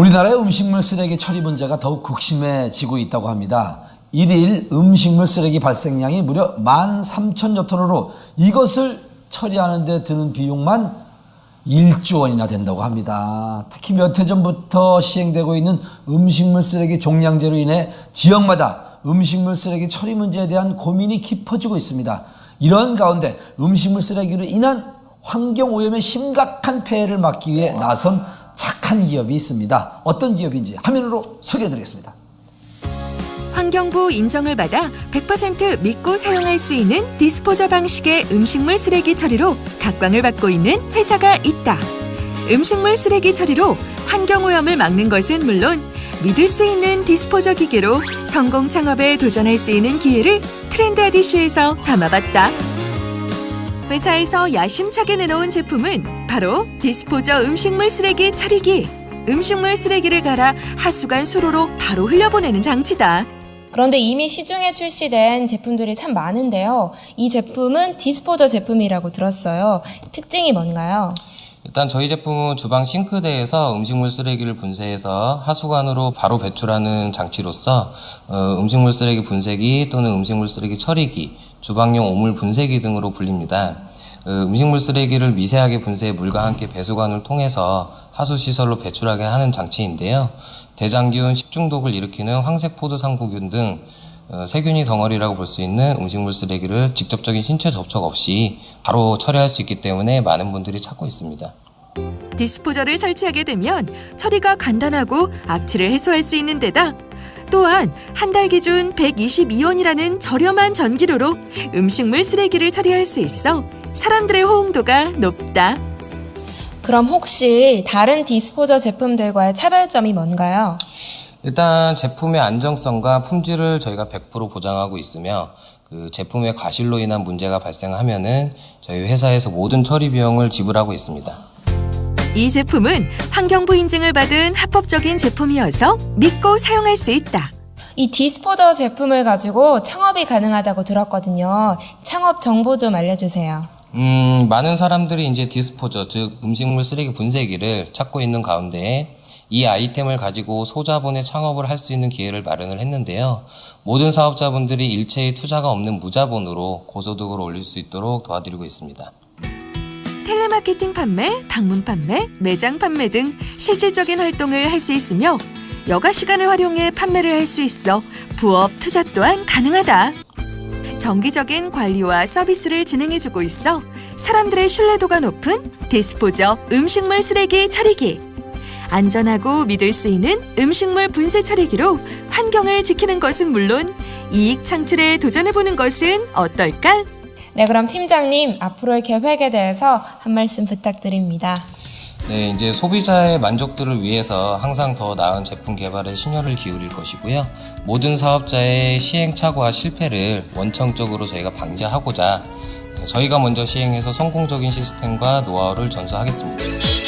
우리나라의 음식물 쓰레기 처리 문제가 더욱 극심해지고 있다고 합니다. 일일 음식물 쓰레기 발생량이 무려 13,000여 톤으로 이것을 처리하는 데 드는 비용만 1조 원이나 된다고 합니다. 특히 몇 해 전부터 시행되고 있는 음식물 쓰레기 종량제로 인해 지역마다 음식물 쓰레기 처리 문제에 대한 고민이 깊어지고 있습니다. 이런 가운데 음식물 쓰레기로 인한 환경 오염의 심각한 폐해를 막기 위해 나선 착 한 기업이 있습니다. 어떤 기업인지 화면으로 소개해 드리겠습니다. 환경부 인정을 받아 100% 믿고 사용할 수 있는 디스포저 방식의 음식물 쓰레기 처리로 각광을 받고 있는 회사가 있다. 음식물 쓰레기 처리로 환경 오염을 막는 것은 물론 믿을 수 있는 디스포저 기계로 성공 창업에 도전할 수 있는 기회를 트렌드 아디쇼에서 담아봤다. 회사에서 야심차게 내놓은 제품은 바로 디스포저 음식물 쓰레기 처리기. 음식물 쓰레기를 갈아 하수관 수로로 바로 흘려보내는 장치다. 그런데 이미 시중에 출시된 제품들이 참 많은데요. 이 제품은 디스포저 제품이라고 들었어요. 특징이 뭔가요? 일단 저희 제품은 주방 싱크대에서 음식물 쓰레기를 분쇄해서 하수관으로 바로 배출하는 장치로서 어, 음식물 쓰레기 분쇄기 또는 음식물 쓰레기 처리기, 주방용 오물 분쇄기 등으로 불립니다. 어, 음식물 쓰레기를 미세하게 분쇄해 물과 함께 배수관을 통해서 하수 시설로 배출하게 하는 장치인데요. 대장균, 식중독을 일으키는 황색 포도 상구균 등 어, 세균이 덩어리라고 볼 수 있는 음식물 쓰레기를 직접적인 신체 접촉 없이 바로 처리할 수 있기 때문에 많은 분들이 찾고 있습니다. 디스포저를 설치하게 되면 처리가 간단하고 악취를 해소할 수 있는 데다 또한 한 달 기준 122원이라는 저렴한 전기료로 음식물 쓰레기를 처리할 수 있어 사람들의 호응도가 높다. 그럼 혹시 다른 디스포저 제품들과의 차별점이 뭔가요? 일단 제품의 안정성과 품질을 저희가 100% 보장하고 있으며 그 제품의 과실로 인한 문제가 발생하면은 저희 회사에서 모든 처리 비용을 지불하고 있습니다. 이 제품은 환경부 인증을 받은 합법적인 제품이어서 믿고 사용할 수 있다. 이 디스포저 제품을 가지고 창업이 가능하다고 들었거든요. 창업 정보 좀 알려주세요. 음, 많은 사람들이 이제 디스포저, 즉 음식물 쓰레기 분쇄기를 찾고 있는 가운데 이 아이템을 가지고 소자본의 창업을 할 수 있는 기회를 마련을 했는데요. 모든 사업자분들이 일체의 투자가 없는 무자본으로 고소득을 올릴 수 있도록 도와드리고 있습니다. 텔레마케팅 판매, 방문 판매, 매장 판매 등 실질적인 활동을 할 수 있으며 여가 시간을 활용해 판매를 할 수 있어 부업 투자 또한 가능하다. 정기적인 관리와 서비스를 진행해주고 있어 사람들의 신뢰도가 높은 디스포저 음식물 쓰레기 처리기. 안전하고 믿을 수 있는 음식물 분쇄 처리기로 환경을 지키는 것은 물론 이익 창출에 도전해보는 것은 어떨까? 네, 그럼 팀장님 앞으로의 계획에 대해서 한 말씀 부탁드립니다. 네, 이제 소비자의 만족도를 위해서 항상 더 나은 제품 개발에 신혈을 기울일 것이고요. 모든 사업자의 시행착오와 실패를 원청적으로 저희가 방지하고자 저희가 먼저 시행해서 성공적인 시스템과 노하우를 전수하겠습니다.